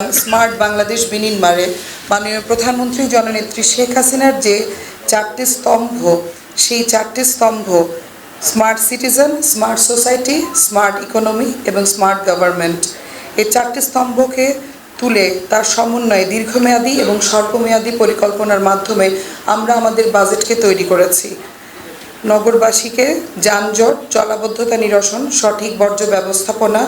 Smart Bangladesh বিনির্মাণে মাননীয় প্রধানমন্ত্রী জননেত্রী শেখ হাসিনার যে চারটি স্তম্ভ, সেই চারটি স্তম্ভ, smart citizen, smart society, smart economy এবং স্মার্ট গভর্নমেন্ট, এই চারটি স্তম্ভকে তুলে তার সমন্বয়ে দীর্ঘমেয়াদী এবং স্বল্পমেয়াদী পরিকল্পনার মাধ্যমে আমরা আমাদের বাজেটকে তৈরি করেছি। নগরবাসীকে যানজট, জলাবদ্ধতা নিরসন, সঠিক বর্জ্য ব্যবস্থাপনা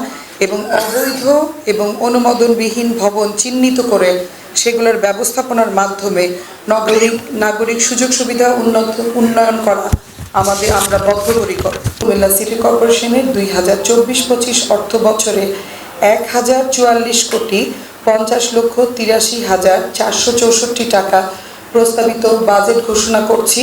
এবং অবৈধ এবং অনুমোদনবিহীন ভবন চিহ্নিত করে সেগুলোর ব্যবস্থাপনার মাধ্যমে নাগরিক নাগরিক সুযোগ সুবিধা উন্নত উন্নয়ন করা আমাদের আমরা বদ্ধপরিকর কুমিল্লা সিটি কর্পোরেশনের দুই হাজার চব্বিশ পঁচিশ অর্থ বছরে এক হাজার চুয়াল্লিশ কোটি পঞ্চাশ লক্ষ তিরাশি হাজার চারশো চৌষট্টি টাকা প্রস্তাবিত বাজেট ঘোষণা করছি।